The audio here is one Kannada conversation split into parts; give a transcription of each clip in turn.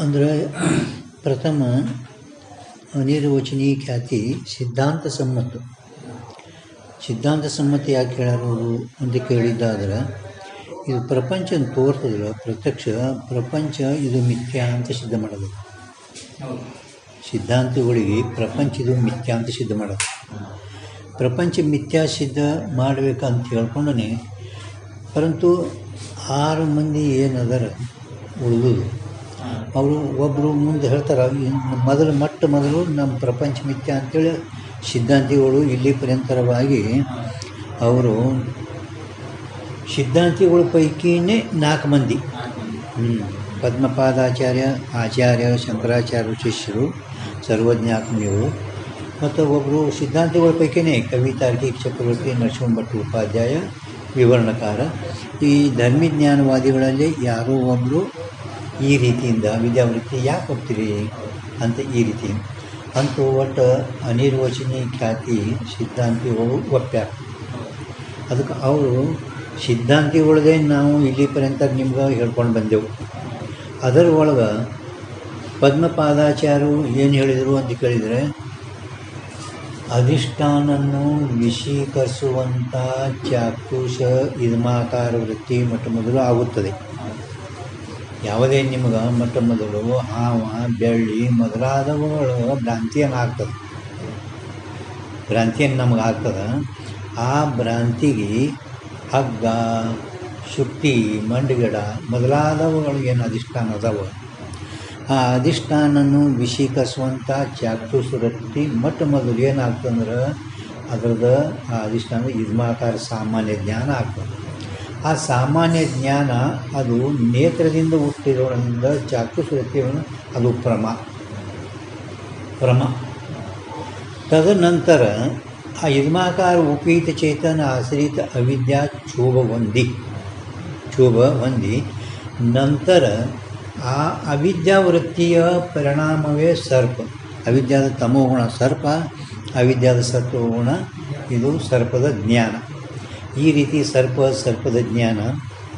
ಅಂದ್ರೆ ಪ್ರಥಮ ಅನಿರ್ವಚನೀಯ ಖ್ಯಾತಿ ಸಿದ್ಧಾಂತ ಸಮ್ಮತ ಸಿದ್ಧಾಂತ ಸಮ್ಮತ ಯಾಕೆ ಹೇಳಬಹುದು ಅಂತ ಕೇಳಿದ್ದಾದ್ರೆ, ಇದು ಪ್ರಪಂಚ ತೋರ್ತದಲ್ಲ ಪ್ರತ್ಯಕ್ಷ ಪ್ರಪಂಚ ಇದು ಮಿಥ್ಯಾ ಅಂತ ಸಿದ್ಧ ಮಾಡೋದು ಸಿದ್ಧಾಂತಗಳಿಗೆ ಪ್ರಪಂಚ ಇದು ಮಿಥ್ಯಾ ಅಂತ ಸಿದ್ಧ ಮಾಡೋದು ಪ್ರಪಂಚ ಮಿಥ್ಯಾ ಸಿದ್ಧ ಮಾಡಬೇಕಂತ ಹೇಳ್ಕೊಂಡೇ ಪರಂತು ಆರು ಮಂದಿ ಏನದರ ಉಳಿದುದು ಅವರು ಒಬ್ಬರು ಮುಂದೆ ಹೇಳ್ತಾರೆ ಮೊದಲು ಮೊಟ್ಟ ಮೊದಲು ನಮ್ಮ ಪ್ರಪಂಚ ಮಿಥ್ಯ ಅಂತೇಳಿ ಸಿದ್ಧಾಂತಿಗಳು ಇಲ್ಲಿ ಪರ್ಯಂತರವಾಗಿ ಅವರು ಸಿದ್ಧಾಂತಿಗಳ ಪೈಕಿನೇ ನಾಲ್ಕು ಮಂದಿ. ಪದ್ಮಪಾದಾಚಾರ್ಯ, ಆಚಾರ್ಯ, ಶಂಕರಾಚಾರ್ಯ, ಶಿಷ್ಯರು ಸರ್ವಜ್ಞಾತ್ಮಿಯವರು ಮತ್ತು ಒಬ್ಬರು ಸಿದ್ಧಾಂತಿಗಳ ಪೈಕಿನೇ ಕವಿ ತಾರ್ಕಿಕ ಚಕ್ರವರ್ತಿ, ನರಸಿಂಹ ಭಟ್ ಉಪಾಧ್ಯಾಯ, ವಿವರಣಕಾರ. ಈ ಧರ್ಮಜ್ಞಾನವಾದಿಗಳಲ್ಲಿ ಯಾರೋ ಒಬ್ಬರು ಈ ರೀತಿಯಿಂದ ವಿದ್ಯಾವೃತ್ತಿ ಯಾಕೆ ಹೋಗ್ತೀರಿ ಅಂತ ಈ ರೀತಿ. ಅಂತೂ ಒಟ್ಟು ಅನಿರ್ವಚನೀಯ ಖ್ಯಾತಿ ಸಿದ್ಧಾಂತಿ ಒಪ್ಪ್ಯಾರ ಅದಕ್ಕೆ ಅವರು ಸಿದ್ಧಾಂತಿ ಒಳಗೆ ನಾವು ಇಲ್ಲಿ ಪರ್ಯಂತ ನಿಮ್ಗೆ ಹೇಳ್ಕೊಂಡು ಬಂದೆವು. ಅದರ ಒಳಗೆ ಪದ್ಮಪಾದಾಚಾರ್ಯರು ಏನು ಹೇಳಿದರು ಅಂತ ಕೇಳಿದರೆ, ಅಧಿಷ್ಠಾನನ್ನು ವಿಶೀಕರಿಸುವಂಥ ಚಾಕ್ಷುಷ ಇದ್ಮಾಕಾರ ವೃತ್ತಿ ಮೊಟ್ಟ ಮೊದಲು ಆಗುತ್ತದೆ. ಯಾವುದೇ ನಿಮ್ಗೆ ಮೊಟ್ಟ ಮೊದಲು ಹಾವ, ಬೆಳ್ಳಿ ಮೊದಲಾದವುಗಳು ಭ್ರಾಂತಿಯನ್ನು ಆಗ್ತದೆ ಭ್ರಾಂತಿಯನ್ನು ನಮಗೆ ಆಗ್ತದೆ? ಆ ಭ್ರಾಂತಿಗೆ ಹಗ್ಗ ಶುಕ್ತಿ ಮಂಡಗಿಡ ಮೊದಲಾದವುಗಳು ಏನು ಅಧಿಷ್ಠಾನ ಅದಾವ? ಆ ಅಧಿಷ್ಠಾನನ್ನು ಕಸುವಂಥ ಚಾಕ್ಷುಷ ಸುರಟ್ಟಿ ಮೊಟ್ಟ ಮೊದಲು ಏನಾಗ್ತಂದ್ರೆ ಅದ್ರದ್ದು ಆ ಅಧಿಷ್ಠಾನ ಇದ್ಮಾಕಾರ ಸಾಮಾನ್ಯ ಜ್ಞಾನ ಆಗ್ತದೆ. ಆ ಸಾಮಾನ್ಯ ಜ್ಞಾನ ಅದು ನೇತ್ರದಿಂದ ಹುಟ್ಟಿರೋದ್ರಿಂದ ಚಾಕ್ಷುಷ ವೃತ್ತಿಯನ್ನು ಅದು ಪ್ರಮ. ಪ್ರಮ. ತದನಂತರ ಆ ಇದ್ಮಾಕಾರ ಉಪೀತ ಚೇತನ ಆಶ್ರಿತ ಅವಿದ್ಯಾ ಕ್ಷೋಭ ಹೊಂದಿ ಕ್ಷೋಭ ಹೊಂದಿ ನಂತರ ಆ ಅವಿದ್ಯಾವೃತ್ತಿಯ ಪರಿಣಾಮವೇ ಸರ್ಪ. ಅವಿದ್ಯಾದ ತಮೋಗುಣ ಸರ್ಪ, ಅವಿದ್ಯಾದ ಸತ್ವಗುಣ ಇದು ಸರ್ಪದ ಜ್ಞಾನ. ಈ ರೀತಿ ಸರ್ಪ, ಸರ್ಪದ ಜ್ಞಾನ,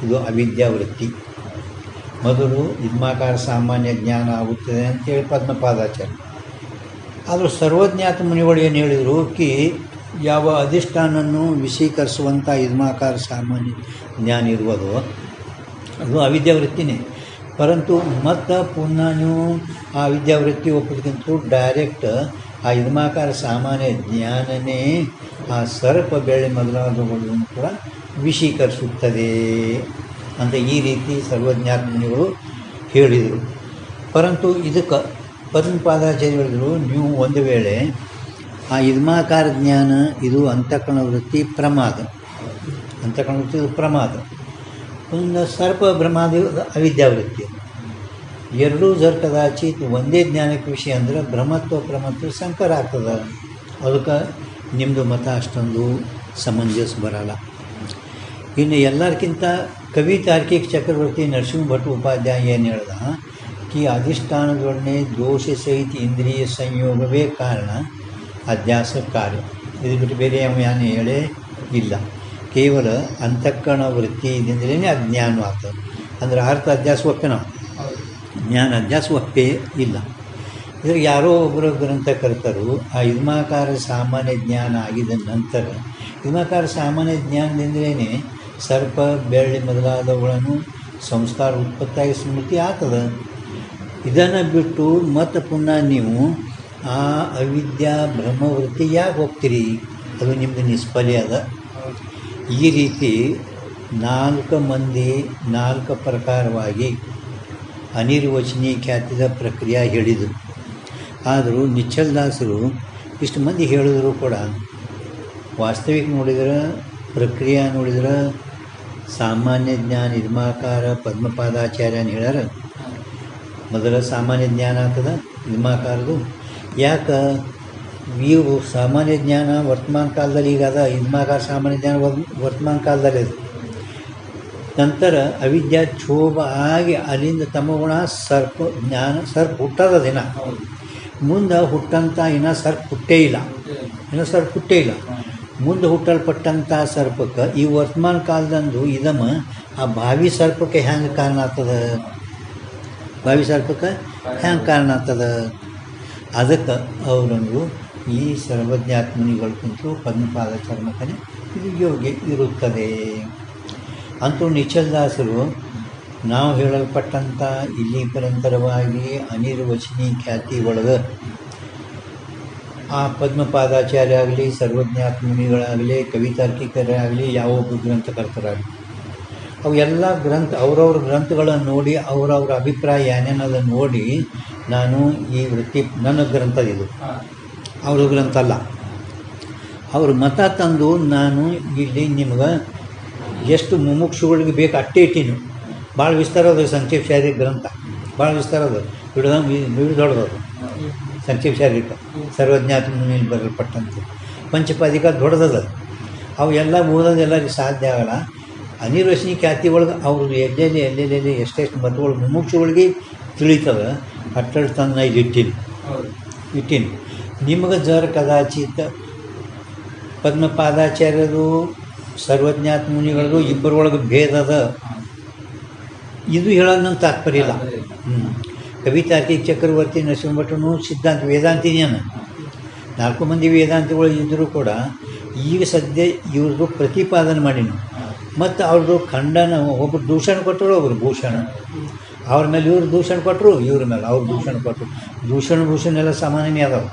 ಇದು ಅವಿದ್ಯಾವೃತ್ತಿ. ಮೊದಲು ಇದ್ಮಾಕಾರ ಸಾಮಾನ್ಯ ಜ್ಞಾನ ಆಗುತ್ತದೆ ಅಂತೇಳಿ ಪದ್ಮಪಾದಾಚಾರ್ಯ. ಆದರೂ ಸರ್ವಜ್ಞಾತ ಮುನಿಗಳು ಏನು ಹೇಳಿದರು ಕಿ, ಯಾವ ಅಧಿಷ್ಠಾನನ್ನು ವಿಶೀಕರಿಸುವಂಥ ಇದ್ಮಾಕಾರ ಸಾಮಾನ್ಯ ಜ್ಞಾನ ಇರುವುದು, ಅದು ಅವಿದ್ಯಾವೃತ್ತಿನೇ. ಪರಂತು ಮತ್ತು ಪುನಃ ನೀವು ಆ ವಿದ್ಯಾವೃತ್ತಿ ಒಪ್ಪೋದಕ್ಕಿಂತ ಡೈರೆಕ್ಟ್ ಆ ಇದ್ಮಾಕಾರ ಸಾಮಾನ್ಯ ಜ್ಞಾನನೇ ಆ ಸರ್ಪ ಬೆಳೆ ಮೊದಲಾದವುಗಳನ್ನು ಕೂಡ ವಿಶೀಕರಿಸುತ್ತದೆ ಅಂತ ಈ ರೀತಿ ಸರ್ವಜ್ಞಾತ್ಮನಿಗಳು ಹೇಳಿದರು. ಪರಂತು ಇದಕ್ಕೆ ಪದ್ಮಪಾದಾಚಾರ್ಯ ಹೇಳಿದರು ನೀವು ಒಂದು ವೇಳೆ ಆ ಇದ್ಮಾಕಾರ ಜ್ಞಾನ ಇದು ಅಂತಃಕರಣ ವೃತ್ತಿ ಪ್ರಮಾದ. ಅಂತಃಕರಣ ವೃತ್ತಿ ಇದು ಪ್ರಮಾದ. ಒಂದು ಸರ್ಪ ಭ್ರಮಾದಿ ಅವಿದ್ಯಾವೃತ್ತಿ ಎರಡೂ ಜರ್ ಕದಾಚಿತ್ ಒಂದೇ ಜ್ಞಾನಕ್ಕೆ ವಿಷಯ ಅಂದ್ರೆ ಭ್ರಮತ್ವ ಪ್ರಮತ್ವ ಸಂಕರ ಆಗ್ತದ. ಅದಕ್ಕೆ ನಿಮ್ಮದು ಮತ ಅಷ್ಟೊಂದು ಸಮಂಜಸ ಬರಲ್ಲ. ಇನ್ನು ಎಲ್ಲರಿಗಿಂತ ಕವಿ ತಾರ್ಕಿಕ ಚಕ್ರವರ್ತಿ ನರಸಿಂಹ ಭಟ್ ಉಪಾಧ್ಯಾಯ ಏನು ಹೇಳ್ದ? ಕಿ ಅಧಿಷ್ಠಾನದೊಡನೆ ದೋಷ ಸಹಿತ ಇಂದ್ರಿಯ ಸಂಯೋಗವೇ ಕಾರಣ ಅಧ್ಯಾಸ ಕಾರ್ಯ. ಇದು ಬಿಟ್ಟು ಬೇರೆ ಯಾವ ಏನು ಹೇಳೇ ಇಲ್ಲ. ಕೇವಲ ಅಂತಃಕರಣ ವೃತ್ತಿ ಅಜ್ಞಾನ ಆಗ್ತದೆ. ಅಂದ್ರೆ ಅರ್ಥ ಅಧ್ಯಾಸ ಒಪ್ಪೆ ಜ್ಞಾನ ಒಪ್ಪೇ ಇಲ್ಲ. ಇದ್ರಿಗೆ ಯಾರೋ ಒಬ್ಬರು ಗ್ರಂಥಕರ್ತರು ಆ ಇದ್ಮಾಕಾರ ಸಾಮಾನ್ಯ ಜ್ಞಾನ ಆಗಿದ ನಂತರ ಇದ್ಮಾಕಾರ ಸಾಮಾನ್ಯ ಜ್ಞಾನದಿಂದಲೇ ಸರ್ಪ, ಬೆಳ್ಳಿ ಮೊದಲಾದವುಗಳನ್ನು ಸಂಸ್ಕಾರ ಉತ್ಪತ್ತಿಯಾಗಿ ಸ್ಮೃತಿ ಆಗ್ತದ. ಇದನ್ನು ಬಿಟ್ಟು ಮತ್ತು ಪುನಃ ನೀವು ಆ ಅವಿದ್ಯಾ ಬ್ರಹ್ಮವೃತ್ತಿ ಯಾಕೆ ಹೋಗ್ತೀರಿ? ಅದು ನಿಮ್ಮದು ನಿಷ್ಫಲ ಅದ. ಈ ರೀತಿ ನಾಲ್ಕು ಮಂದಿ ನಾಲ್ಕು ಪ್ರಕಾರವಾಗಿ ಅನಿರ್ವಚನೀಯ ಖ್ಯಾತಿದ ಪ್ರಕ್ರಿಯೆ ಹೇಳಿದರು ಆದರೂ ನಿಚ್ಚಲ್ದಾಸರು ಇಷ್ಟು ಮಂದಿ ಹೇಳಿದ್ರು ಕೂಡ ವಾಸ್ತವಿಕ ನೋಡಿದ್ರೆ, ಪ್ರಕ್ರಿಯೆ ನೋಡಿದ್ರೆ ಸಾಮಾನ್ಯ ಜ್ಞಾನ ಇದ್ಮಾಕಾರ ಪದ್ಮಪಾದಾಚಾರ್ಯ ಅಂತ ಹೇಳ್ಯಾರ. ಮೊದಲ ಸಾಮಾನ್ಯ ಜ್ಞಾನ ಆಗ್ತದ ಇದ್ಮಾಕಾರದು ಯಾಕೆ? ಇವು ಸಾಮಾನ್ಯ ಜ್ಞಾನ ವರ್ತಮಾನ ಕಾಲದಲ್ಲಿ ಈಗ ಅದ ಇದ್ಮಾಕಾರ ಸಾಮಾನ್ಯ ಜ್ಞಾನ ವರ್ತಮಾನ ಕಾಲದಲ್ಲಿ ಅದು. ನಂತರ ಅವಿದ್ಯಾ ಕ್ಷೋಭ ಆಗಿ ಅಲ್ಲಿಂದ ತಮಗುಣ ಸರ್ಪ ಜ್ಞಾನ ಸರ್ಪ್ ಹುಟ್ಟದ ದಿನ. ಮುಂದೆ ಹುಟ್ಟಂಥ ಇನ್ನೂ ಸರ್ಪ್ ಹುಟ್ಟೇ ಇಲ್ಲ. ಇನ್ನೂ ಸರ್ಪ ಹುಟ್ಟೇ ಇಲ್ಲ. ಮುಂದೆ ಹುಟ್ಟಲ್ಪಟ್ಟಂಥ ಸರ್ಪಕ್ಕೆ ಈ ವರ್ತಮಾನ ಕಾಲದಂದು ಇದಮ್ಮ ಆ ಬಾವಿ ಸರ್ಪಕ್ಕೆ ಹೆಂಗೆ ಕಾರಣ ಆಗ್ತದೆ? ಬಾವಿ ಸರ್ಪಕ್ಕೆ ಹ್ಯಾಂಗೆ ಕಾರಣ ಆಗ್ತದ? ಅದಕ್ಕೆ ಅವರಂದು ಈ ಸರ್ವಜ್ಞಾತ್ಮನಿಗಳು ಕುಂತು ಪದ್ಮಪಾದ ಚರ್ಮಕನೇ ಇದು ಯೋಗ್ಯ ಇರುತ್ತದೆ. ಅಂತೂ ನಿಚಲದಾಸರು ನಾವು ಹೇಳಲ್ಪಟ್ಟಂಥ ಇಲ್ಲಿ ಪರಂತರವಾಗಿ ಅನಿರ್ವಚನಿ ಖ್ಯಾತಿ ಒಳಗೆ ಆ ಪದ್ಮಪಾದಾಚಾರ್ಯ ಆಗಲಿ ಸರ್ವಜ್ಞಾತ್ಮನಿಗಳಾಗಲಿ ಕವಿತಾರ್ಕಿಕರೇ ಆಗಲಿ ಯಾವ ಒಬ್ಬ ಗ್ರಂಥಕರ್ತರಾಗಲಿ. ಅವು ಎಲ್ಲ ಗ್ರಂಥ, ಅವ್ರವ್ರ ಗ್ರಂಥಗಳನ್ನು ನೋಡಿ, ಅವರವ್ರ ಅಭಿಪ್ರಾಯ ಏನೇನದ ನೋಡಿ ನಾನು ಈ ವೃತ್ತಿ, ನನ್ನ ಇದು. ಅವ್ರ ಗ್ರಂಥ ಅಲ್ಲ. ಅವ್ರ ಮತ ತಂದು ನಾನು ಇಲ್ಲಿ ನಿಮ್ಗೆ ಎಷ್ಟು ಮುಮುಕ್ಷುಗಳಿಗೆ ಬೇಕು ಅಟ್ಟೆ ಇಟ್ಟೀನಿ. ಭಾಳ ವಿಸ್ತಾರ ಅದ ಸಂಕ್ಷೇಪ ಶಾರೀರಿಕ ಗ್ರಂಥ. ಭಾಳ ವಿಸ್ತಾರ ಅದ. ಹಿಡ್ದ ಹಿಡಿದೊಡ್ದದು ಸಂಕ್ಷೇಪ ಶಾರೀರಿಕ. ಸರ್ವಜ್ಞಾತ ಮುನಿಯಲ್ಲಿ ಬರಲ್ಪಟ್ಟಂತೆ ಪಂಚಪಾದಿಕ ದೊಡ್ಡದದ ಅವು ಎಲ್ಲ ಓದೋದು ಎಲ್ಲರಿಗೆ ಸಾಧ್ಯ ಆಗಲ್ಲ. ಅನಿರ್ವಚನಿ ಖ್ಯಾತಿ ಒಳಗೆ ಅವರು ಎಲ್ಲೆಲ್ಲಿ ಎಲ್ಲೆಲ್ಲಿ ಎಷ್ಟೆಷ್ಟು ಮತಗಳು ಮುಮುಕ್ಷುಗಳಿಗೆ ತಿಳಿತದೆ ಅಟ್ಟಡ ತನ್ನ ಇದು ಇಟ್ಟಿನಿ. ಇಟ್ಟೀನಿ. ನಿಮಗೆ ಜರ ಕದಾಚಿತ್ ಪದ್ಮಪಾದಾಚಾರ್ಯರು ಸರ್ವಜ್ಞಾತ ಮುನಿಗಳದು ಇಬ್ಬರೊಳಗೆ ಅದ ಇದು ಹೇಳೋದು ನನ್ನ ತಾತ್ಪರ್ಯ ಇಲ್ಲ. ಹ್ಞೂ ಕವಿತಾರ್ಕಿಕ್ ಚಕ್ರವರ್ತಿ ನರಸಿಂಹಭಟ್ಟನು ಸಿದ್ಧಾಂತ ವೇದಾಂತಿನೇನು ನಾಲ್ಕು ಮಂದಿ ವೇದಾಂತಿಗಳು ಇದ್ದರೂ ಕೂಡ ಈಗ ಸದ್ಯ ಇವ್ರದ್ದು ಪ್ರತಿಪಾದನೆ ಮಾಡೀನಿ ಮತ್ತು ಅವ್ರದ್ದು ಖಂಡನ ಒಬ್ಬರು ದೂಷಣ ಕೊಟ್ಟರು ಒಬ್ಬರು ಭೂಷಣ. ಅವ್ರ ಮೇಲೆ ಇವ್ರು ದೂಷಣ ಕೊಟ್ಟರು ಇವ್ರ ಮೇಲೆ ಅವ್ರು ದೂಷಣ ಕೊಟ್ಟರು ದೂಷಣ ಭೂಷಣ ಎಲ್ಲ ಸಾಮಾನ್ಯನೇ ಅದಾವೆ.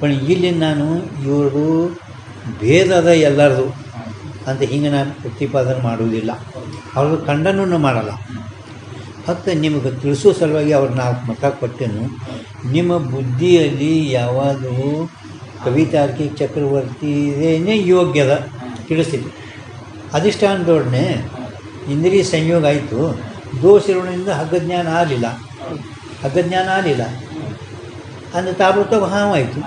पण ಇಲ್ಲಿ ನಾನು ಇವ್ರದ್ದು ಅದ ಎಲ್ಲರದು. ಅಂತ ಹಿಂಗೆ ನಾನು ಪ್ರತಿಪಾದನೆ ಮಾಡುವುದಿಲ್ಲ. ಅವ್ರದ್ದು ಖಂಡನೂ ಮಾಡಲ್ಲ. ಮತ್ತು ನಿಮಗೆ ತಿಳಿಸೋ ಸಲುವಾಗಿ ಅವ್ರು ನಾಲ್ಕು ಮತ ಕೊಟ್ಟೆನು. ನಿಮ್ಮ ಬುದ್ಧಿಯಲ್ಲಿ ಯಾವಾಗಲೂ ಕವಿತಾರ್ಕಿ ಚಕ್ರವರ್ತಿನೇ ಯೋಗ್ಯದ ತಿಳಿಸ್ತೀನಿ ಅಧಿಷ್ಠಾನದೊಡನೆ ಇಂದ್ರಿಯ ಸಂಯೋಗ ಆಯಿತು. ದೋಷಗಳಿಂದ ಹಗ್ಗಜ್ಞಾನ ಆಗಲಿಲ್ಲ. ಹಗ್ಗಜ್ಞಾನ ಆಗಲಿಲ್ಲ. ಅಂದರೆ ತಾಬೂತ ಹಾವಾಯಿತು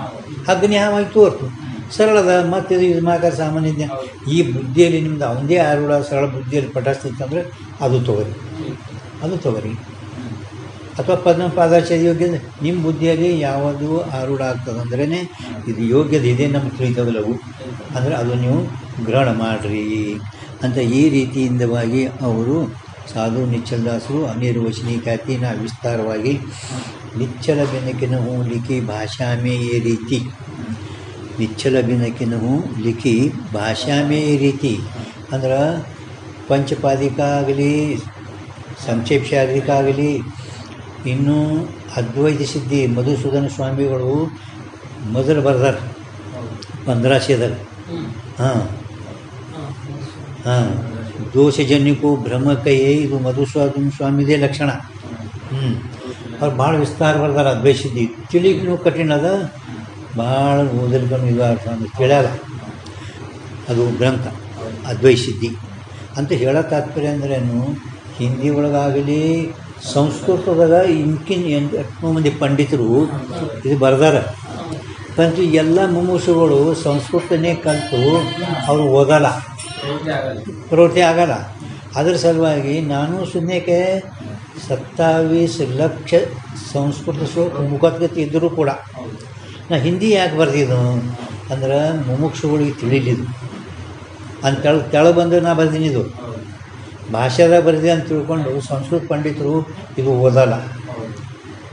ಅಗ್ನಿ ಹಾವಾಗಿ ತೋರ್ತು. ಸರಳದ ಮತ್ತು ಇದು ಮಾಕಾರ ಸಾಮಾನ್ಯ ಜ್ಞಾನ. ಈ ಬುದ್ಧಿಯಲ್ಲಿ ನಿಮ್ದು ಅವಂದೇ ಆರೂಢ ಸರಳ ಬುದ್ಧಿಯಲ್ಲಿ ಪಟಾಸ್ತಿತ್ತಂದ್ರೆ ಅದು ತೊಗರಿ ಅದು ತೊಗರಿ ಅಥವಾ ಪದ್ಮಪಾದಾಚಾರ್ಯ ಯೋಗ್ಯ ನಿಮ್ಮ ಬುದ್ಧಿಯಲ್ಲಿ ಯಾವುದು ಆರೂಢ ಆಗ್ತದಂದ್ರೇ ಇದು ಯೋಗ್ಯದ ಇದೆ ನಮ್ಗೆ ತಿಳಿತವಲ್ಲವು ಅಂದರೆ ಅದು ನೀವು ಗ್ರಹಣ ಮಾಡಿರಿ ಅಂತ ಈ ರೀತಿಯಿಂದವಾಗಿ ಅವರು ಸಾಧು ನಿಚ್ಚಲದಾಸರು ಅನಿರ್ವಚನಿ ಖ್ಯಾತಿನ, ವಿಸ್ತಾರವಾಗಿ ನಿಚ್ಚಲ ಬೆನಕಿನ ಹೋಲಿಕೆ ಭಾಷಾಮೇ ಈ ರೀತಿ. ನಿಚ್ಚಲ ಬೆನಕಿನ ಹೂ ಲಿಖಿ ಭಾಷಾಮೇ ರೀತಿ. ಅಂದ್ರೆ ಪಂಚಪಾದಿಕ ಆಗಲಿ ಸಂಕ್ಷೇಪ ಶಾರೀರಿಕ ಆಗಲಿ ಇನ್ನೂ ಅದ್ವೈತ ಸಿದ್ಧಿ, ಮಧುಸೂದನ ಸ್ವಾಮಿಗಳು ಮೊದಲು ಬರ್ದಾರ. ಪಂದ್ರಾಶೆದಾಗ ಹಾಂ. ಹಾಂ. ದೋಷಜನ್ಯಕ್ಕೂ ಭ್ರಮಕಯೇ, ಇದು ಮಧುಸೂದನ ಸ್ವಾಮಿದೇ ಲಕ್ಷಣ. ಹ್ಞೂ ಅವ್ರು ಭಾಳ ವಿಸ್ತಾರ ಬರ್ದಾರ ಅದ್ವೈತ ಸಿದ್ಧಿ. ತಿಳಿಗೂ ಕಠಿಣ ಅದ. ಭಾಳ ಓದಲಿಕ್ಕೂ ಇದು ಅರ್ಥ ಅಂದ್ರೆ ಕೇಳಲ್ಲ. ಅದು ಗ್ರಂಥ ಅದ್ವೈತ ಸಿದ್ಧಿ ಅಂತ ಹೇಳೋ ತಾತ್ಪರ್ಯ ಅಂದ್ರೇನು, ಹಿಂದಿ ಒಳಗಾಗಲಿ, ಸಂಸ್ಕೃತದಾಗ ಇಂಕಿನ್ ಎಷ್ಟೋ ಮಂದಿ ಪಂಡಿತರು ಇದು ಬರ್ದಾರ. ಪಂಚು ಎಲ್ಲ ಮುಮುಷುಗಳು ಸಂಸ್ಕೃತನೇ ಕಲಿತು ಅವರು ಓದಲ್ಲ. ಪ್ರವೃತ್ತಿ ಆಗಲ್ಲ. ಅದರ ಸಲುವಾಗಿ ನಾನು ಸುಮ್ಮನೆಗೆ ಸತ್ತಾವೀಸ್ ಲಕ್ಷ ಸಂಸ್ಕೃತ ಶ್ಲೋಕ ಇದ್ದರೂ ಕೂಡ. ನಾ ಹಿಂದಿ ಯಾಕೆ ಬರ್ದಿದ್ದು ಅಂದ್ರೆ ಮುಮುಕ್ಷುಗಳಿಗೆ ತಿಳಿಲಿದ್ದು ಅಂತ ತೆಳ ತೆಳ ಬಂದು ನಾ ಬರ್ದೀನಿ ಇದು. ಭಾಷೆದಾಗ ಬರ್ದಿ ಅಂತ ತಿಳ್ಕೊಂಡು ಸಂಸ್ಕೃತ ಪಂಡಿತರು ಇದು ಓದಲ್ಲ.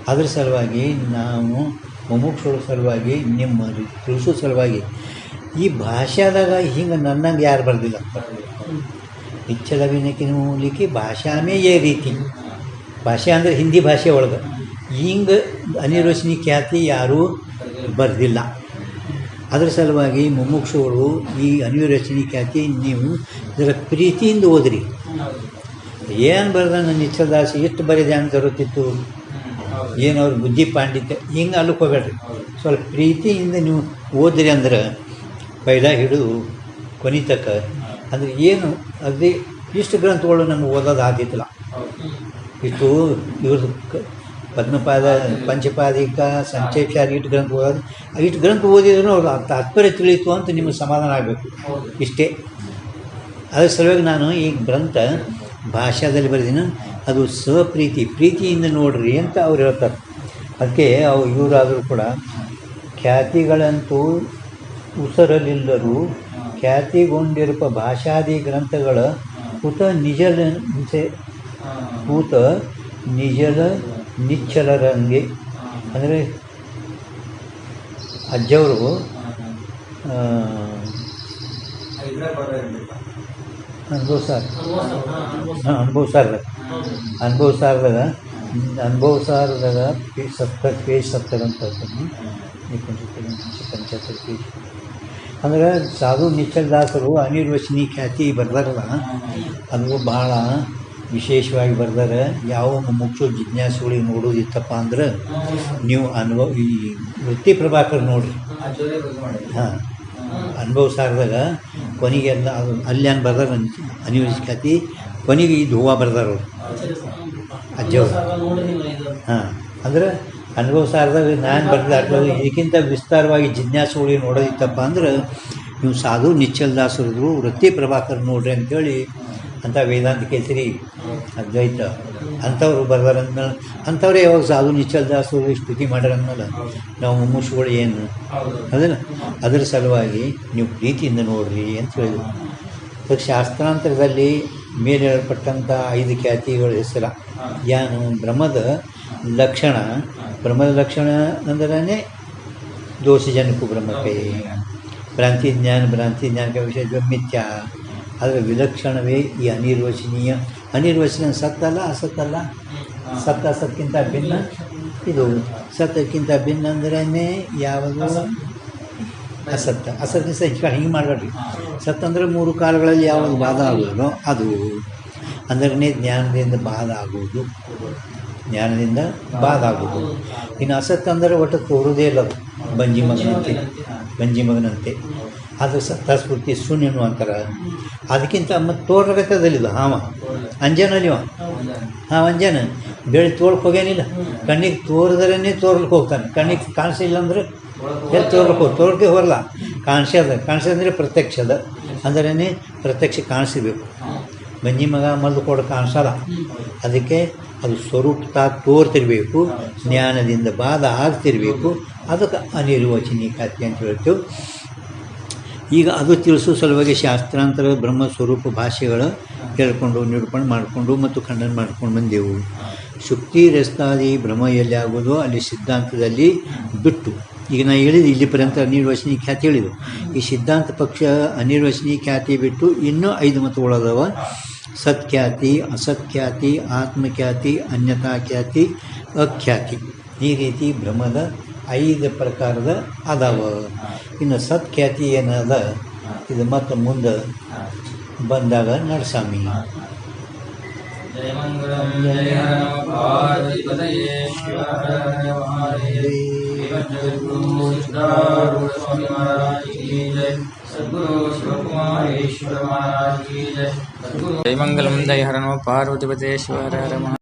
ಅದ್ರ ಸಲುವಾಗಿ ನಾವು ಮುಮುಕ್ಷುಗಳ ಸಲುವಾಗಿ, ನಿಮ್ಮ ತಿಳಿಸೋ ಸಲುವಾಗಿ ಈ ಭಾಷೆದಾಗ ಹಿಂಗೆ ನನ್ನಂಗೆ ಯಾರು ಬರ್ದಿಲ್ಲ. ಇಚ್ಛದ ವಿನಕ್ಕೆ ಮೂಲಿಕೆ ಭಾಷಾಮೇ ಏ ರೀತಿ. ಭಾಷೆ ಅಂದರೆ ಹಿಂದಿ ಭಾಷೆ ಒಳಗೆ. ಹಿಂಗೆ ಅನಿರ್ವಚನಿ ಖ್ಯಾತಿ ಯಾರೂ ಬರ್ದಿಲ್ಲ. ಅದರ ಸಲುವಾಗಿ ಮುಮುಕ್ಷುಗಳು ಈ ಅನಿರ್ವಚನಿ ಖ್ಯಾತಿ ನೀವು ಇದರ ಪ್ರೀತಿಯಿಂದ ಓದ್ರಿ. ಏನು ಬರೆದ ನನ್ನ ಇಚ್ಛದಾಸಿ ಎಷ್ಟು ಬರೆದೆ ಅಂತ ಬರುತ್ತಿತ್ತು ಏನು ಅವ್ರ ಬುದ್ಧಿ ಪಾಂಡಿತ್ಯ, ಹಿಂಗೆ ಅಲ್ಲಕ್ಕೆ ಹೋಗ್ಬೇಡ್ರಿ. ಸ್ವಲ್ಪ ಪ್ರೀತಿಯಿಂದ ನೀವು ಓದ್ರಿ ಅಂದ್ರೆ ಪೈಲ ಹಿಡಿದು ಕೊನಿತಕ. ಅಂದರೆ ಏನು ಅಲ್ಲಿ ಇಷ್ಟು ಗ್ರಂಥಗಳು ನಮ್ಗೆ ಓದೋದು ಆದಿತ್ತಲ್ಲ ಇಷ್ಟು ಇವ್ರದ್ದು ಪದ್ಮಪಾದ, ಪಂಚಪಾದಿಕ ಸಂಚೇಕ್ಷಾರಿ ಇಟ್ಟು ಗ್ರಂಥ ಓದೋದು. ಇಷ್ಟು ಗ್ರಂಥ ಓದಿದ್ರು ಅವ್ರು ತಾತ್ಪರ್ಯ ತಿಳಿಯಿತು ಅಂತ ನಿಮಗೆ ಸಮಾಧಾನ ಆಗಬೇಕು. ಇಷ್ಟೇ. ಅದರ ಸಲುವಾಗಿ ನಾನು ಈ ಗ್ರಂಥ ಭಾಷಾದಲ್ಲಿ ಬರೆದಿನ, ಅದು ಸ್ವಪ್ರೀತಿ, ಪ್ರೀತಿಯಿಂದ ನೋಡ್ರಿ ಅಂತ ಅವ್ರು ಹೇಳ್ತಾರೆ. ಅದಕ್ಕೆ ಅವು ಇವರಾದರೂ ಕೂಡ ಖ್ಯಾತಿಗಳಂತೂ ಉಸರಲಿಲ್ಲರೂ ಖ್ಯಾತಿಗೊಂಡಿರುವ ಭಾಷಾದಿ ಗ್ರಂಥಗಳ ಕೂತ ನಿಜಲ ಕೂತ ನಿಜಲ ನಿಚ್ಚಲರಂಗೆ. ಅಂದರೆ ಅಜ್ಜವರು ಅನುಭವ ಸಾರ್ ಹಾಂ ಸಾರ್ ಅನುಭವ ಸಾರದಾಗ ಅನುಭವ ಸಪ್ತ, ಪೇಜ್ ಸಪ್ತರ್ ಅಂತ ಹೇಳ್ತೀನಿ. ಪಂಚಾಯತ್ ಪೇಜ್. ಅಂದ್ರೆ ಸಾಧು ನಿಚ್ಚಲದಾಸರು ಅನಿರ್ವಚನಿ ಖ್ಯಾತಿ ಬರ್ದಾರಲ್ಲ, ಅದು ಭಾಳ ವಿಶೇಷವಾಗಿ ಬರ್ದಾರೆ, ಯಾವ ಮುಖ್ಯ ಜಿಜ್ಞಾಸುಗಳಿಗೆ ನೋಡೋದಿತ್ತಪ್ಪ ಅಂದ್ರೆ ನೀವು ಅನುಭವ, ಈ ವೃತ್ತಿ ಪ್ರಭಾಕರ್ ನೋಡ್ರಿ. ಹಾಂ, ಅನುಭವ ಸಾರದಾಗ ಕೊನೆಗೆಲ್ಲ ಅದು ಅಲ್ಲಿ ಅನ್ ಬರ್ದಾರ ಖ್ಯಾತಿ ಕೊನೆಗೆ ಈ ಧೂವ ಬರ್ದಾರ ಅವರು. ಅಜ್ಜವ್ರು. ಹಾಂ, ಅಂದ್ರೆ ಅನುಭವ ಸಾರದಾಗ ನಾನು ಬರ್ದಾರ ಇದಕ್ಕಿಂತ ವಿಸ್ತಾರವಾಗಿ ಜಿಜ್ಞಾಸುಗಳಿಗೆ ನೋಡೋದಿತ್ತಪ್ಪ ಅಂದ್ರೆ, ನೀವು ಸಾಧು ನಿಚ್ಚಲ್ದಾಸರದು ವೃತ್ತಿ ಪ್ರಭಾಕರ್ ನೋಡ್ರಿ ಅಂತೇಳಿ ಅಂಥ ವೇದಾಂತ ಕೇಸರಿ ಅದ್ವೈತ ಅಂಥವ್ರು ಬರ್ದಾರಂದ್ಮೇಲೆ ಅಂಥವ್ರೇ ಯಾವಾಗ ಸಾಧು ನಿಚ್ಚಲ್ದಾಸರು ಸ್ತುತಿ ಮಾಡ್ಯಾರಂದ್ಮೇಲೆ ನಾವು ಮುಮ್ಮುಷುಗಳು ಏನು? ಅದನ್ನು ಅದರ ಸಲುವಾಗಿ ನೀವು ಪ್ರೀತಿಯಿಂದ ನೋಡ್ರಿ ಅಂತ ಹೇಳಿದ್ರು. ಅದಕ್ಕೆ ಶಾಸ್ತ್ರಾಂತರದಲ್ಲಿ ಮೇಲೆ ಹೇಳಲ್ಪಟ್ಟಂಥ ಐದು ಖ್ಯಾತಿಗಳ ಹೆಸರ ಯಾನು? ಬ್ರಹ್ಮದ ಲಕ್ಷಣ. ಬ್ರಹ್ಮದ ಲಕ್ಷಣ ಅಂದ್ರೆ ದೋಷಜನಕು ಬ್ರಹ್ಮಕ್ಕೆ. ಭ್ರಾಂತಿ ಜ್ಞಾನ, ಭ್ರಾಂತಿ ಜ್ಞಾನಕ ವಿಷಯ ಮಿಥ್ಯ. ಅದರ ವಿಲಕ್ಷಣವೇ ಈ ಅನಿರ್ವಚನೀಯ. ಅನಿರ್ವಚನ ಸತ್ತಲ್ಲ, ಅಸತ್ತಲ್ಲ? ಸತ್ತ ಸತ್ಕಿಂತ ಭಿನ್ನ? ಇದು ಸತ್ತಕ್ಕಿಂತ ಭಿನ್ನ ಅಂದ್ರೇ ಯಾವುದು? ಅಸತ್ತ. ಅಸತ್ಯ ಹೆಚ್ಚು ಹಿಂಗೆ ಮಾಡಬೇಡ್ರಿ. ಸತ್ತ ಅಂದರೆ ಮೂರು ಕಾಲಗಳಲ್ಲಿ ಯಾವಾಗ ಬಾಧ ಆಗೋದೋ ಅದು. ಅಂದ್ರೆ ಜ್ಞಾನದಿಂದ ಬಾಧ ಆಗೋದು ಜ್ಞಾನದಿಂದ ಬಾಧ ಆಗೋದು ಇನ್ನು ಅಸತ್ ಅಂದರೆ ಒಟ್ಟು ತೋರುವುದೇ ಇಲ್ಲ ಬಂಜಿ ಮಗನಂತೆ. ಬಂಜಿ ಮಗನಂತೆ. ಅದು ಸತ್ತಾಸ್ಫೂರ್ತಿ ಶೂನ್ಯನು ಅಂತಾರೆ. ಅದಕ್ಕಿಂತ ಮತ್ತು ತೋರ್ಲಕತ್ತದಲ್ಲಿಲ್ಲ ಹಾವ. ಅಂಜನಲ್ಲಿವ ಹಾಂ ಅಂಜನ. ಬೆಳೆ ತೋರ್ಕ್ಕೆ ಹೋಗೇನಿಲ್ಲ. ಕಣ್ಣಿಗೆ ತೋರಿದ್ರೇ ತೋರ್ಲಿಕ್ಕೆ ಹೋಗ್ತಾನೆ. ಕಣ್ಣಿಗೆ ಕಾಣಿಸಿಲ್ಲ ಅಂದ್ರೆ ಎಲ್ಲಿ ತೋರ್ಲಿಕ್ಕೆ ಹೋಗಿ ತೋರ್ಕೆ ಹೊರಲ್ಲ ಕಾಣಿಸ್ಯದ ಕಾಣಿಸಂದ್ರೆ ಪ್ರತ್ಯಕ್ಷದ ಅಂದ್ರೇ ಪ್ರತ್ಯಕ್ಷ ಕಾಣಿಸಬೇಕು. ಬಂಜಿ ಮಗ ಮಲ್ಲು ಕೊಡ ಕಾಣಿಸಲ್ಲ. ಅದಕ್ಕೆ ಅದು ಸ್ವರೂಪ ತೋರ್ತಿರಬೇಕು. ಜ್ಞಾನದಿಂದ ಬಾಧ ಆಗ್ತಿರ್ಬೇಕು. ಅದಕ್ಕೆ ಅನಿರ್ವಚನಿ ಖಾತೆ ಅಂತ ಹೇಳ್ತೇವೆ. ಈಗ ಅದು ತಿಳಿಸೋ ಸಲುವಾಗಿ ಶಾಸ್ತ್ರಾಂತರ ಬ್ರಹ್ಮ ಸ್ವರೂಪ ಭಾಷೆಗಳು ಕೇಳಿಕೊಂಡು ನಿರೂಪಣೆ ಮಾಡಿಕೊಂಡು ಮತ್ತು ಖಂಡನೆ ಮಾಡ್ಕೊಂಡು ಬಂದೆವು. ಶುಕ್ತಿ, ರಸ್ತಾದಿ ಭ್ರಮ ಎಲ್ಲಿ ಆಗೋದು ಅಲ್ಲಿ ಸಿದ್ಧಾಂತದಲ್ಲಿ ಬಿಟ್ಟು, ಈಗ ನಾನು ಹೇಳಿದ ಇಲ್ಲಿ ಪರ್ಯಂತ ಅನಿರ್ವಚನಿ ಖ್ಯಾತಿ ಹೇಳಿದ್ದು ಈ ಸಿದ್ಧಾಂತ ಪಕ್ಷ ಅನಿರ್ವಚನಿ ಖ್ಯಾತಿ ಬಿಟ್ಟು ಇನ್ನೂ ಐದು ಮತಗಳದಾವ ಸತ್ಖ್ಯಾತಿ, ಅಸತ್ಖ್ಯಾತಿ, ಆತ್ಮಖ್ಯಾತಿ ಅನ್ಯತಾ ಖ್ಯಾತಿ ಅಖ್ಯಾತಿ. ಈ ರೀತಿ ಭ್ರಮದ ಐದು ಪ್ರಕಾರದ ಅದಾವ ಇನ್ನು ಸತ್ಖ್ಯಾತಿ ಏನದ ಇದು ಮತ್ತು ಮುಂದೆ ಬಂದಾಗ ನರಸ್ವಾಮಿ ಜಯಮಂಗಲಂ ಜಯ ಹರ ನೋ ಪಾರ್ವತಿಪತೇ ಹರ ಹರ